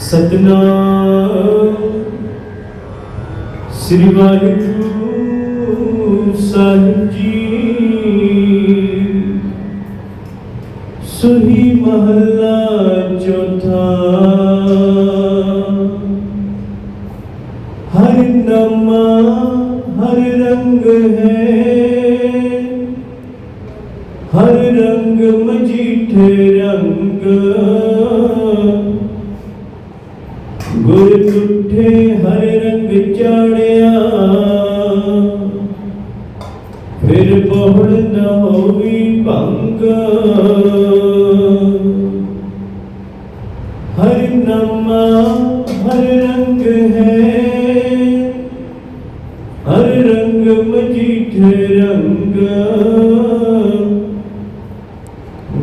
ਸਤਨਾਮ। ਸ੍ਰੀ ਵਾਹਿਗੁਰੂ ਸਾਹਿਬ ਜੀ। ਸੁਹੀ ਮਹੱਲਾ ਚੌਥਾ। ਹਰ ਨਾਮਾ, ਹਰ ਰੰਗ ਹੈ। ਹਰ ਰੰਗ ਮਜੀਠੇ ਰੰਗ। ਗੁਰ ਹਰ ਰੰਗ ਚਾੜਿਆ। ਫਿਰ ਬਹੁੜ ਨ ਹੋਵੀ ਭੰਗ। ਹਰ ਨਾਮਾ ਹਰ ਰੰਗ ਹੈ। ਹਰ ਰੰਗ ਮਜੀਠੇ ਰੰਗ।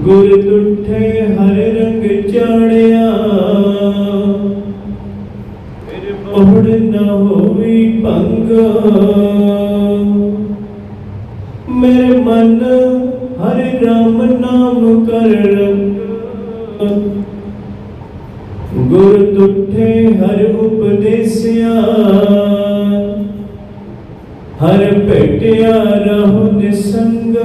ਗੁਰ ਤੁਠੇ ਹਰ ਰੰਗ ਚਾੜਿਆ। ਫਿਰ ਬਹੁੜ ਨ ਹੋਵੀ ਮੇਰੇ ਮਨ ਹਰਿ ਰਾਮ ਨਾਮ ਕਰ ਗੁਰ ਤੁਠੇ ਹਰ ਉਪਦੇਸਿਆ। ਹਰ ਭੇਟਿਆ ਰਹੋ ਨਿਸੰਗ।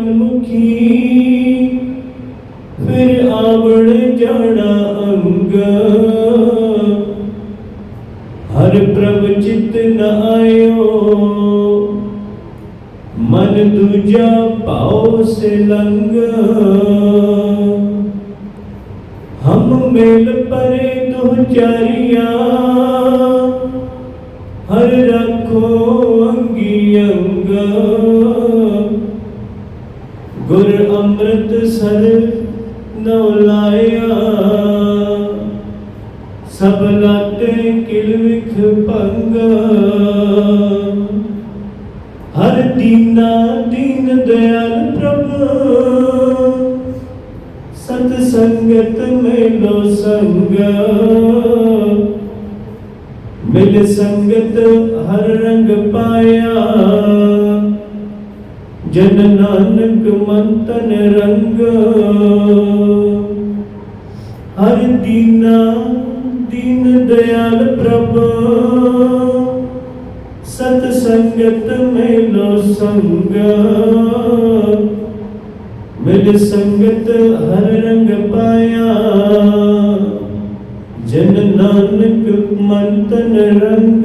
ਮਨਮੁਖੀ ਫਿਰ ਆਵਣ ਜਾਣਾ ਅੰਗ। ਹਰ ਪ੍ਰਭ ਚਿਤ ਨ ਆਇਓ। ਮਨ ਦੂਜਾ ਪਾਉ ਸੇ ਲੰਗ ਹਮ ਮੇਲ ਪਰੇ ਦੁਹ ਚਾਰੀਆਂ। ਹਰ ਰੱਖੋ ਅੰਗੀ ਅੰਗ ਗੁਰ ਅੰਮ੍ਰਿਤ ਸਰ ਨਉ ਲਾਇਆ। ਸਭ ਲਾਟੇ ਕਿਲ ਵਿਖ ਭੰਗ। ਹਰ ਦੀਨਾ ਦੀਨ ਦਇਆਲ ਪ੍ਰਭ। ਸਤ ਸੰਗਤ ਮੇਲੋ ਸੰਗ। ਮਿਲ ਸੰਗਤ ਹਰ ਰੰਗ ਜਨ ਨਾਨਕ ਮੰਤਨ ਰੰਗ ਹਰ ਦੀਨਾ ਦੀਨ ਦਿਆਲ ਪ੍ਰਭ ਸਤ ਸੰਗਤ ਮੇਲੋ ਸੰਗ ਮਿਲ ਸੰਗਤ ਹਰ ਰੰਗ ਪਾਇਆ ਜਨ ਨਾਨਕ ਮੰਤਨ ਰੰਗ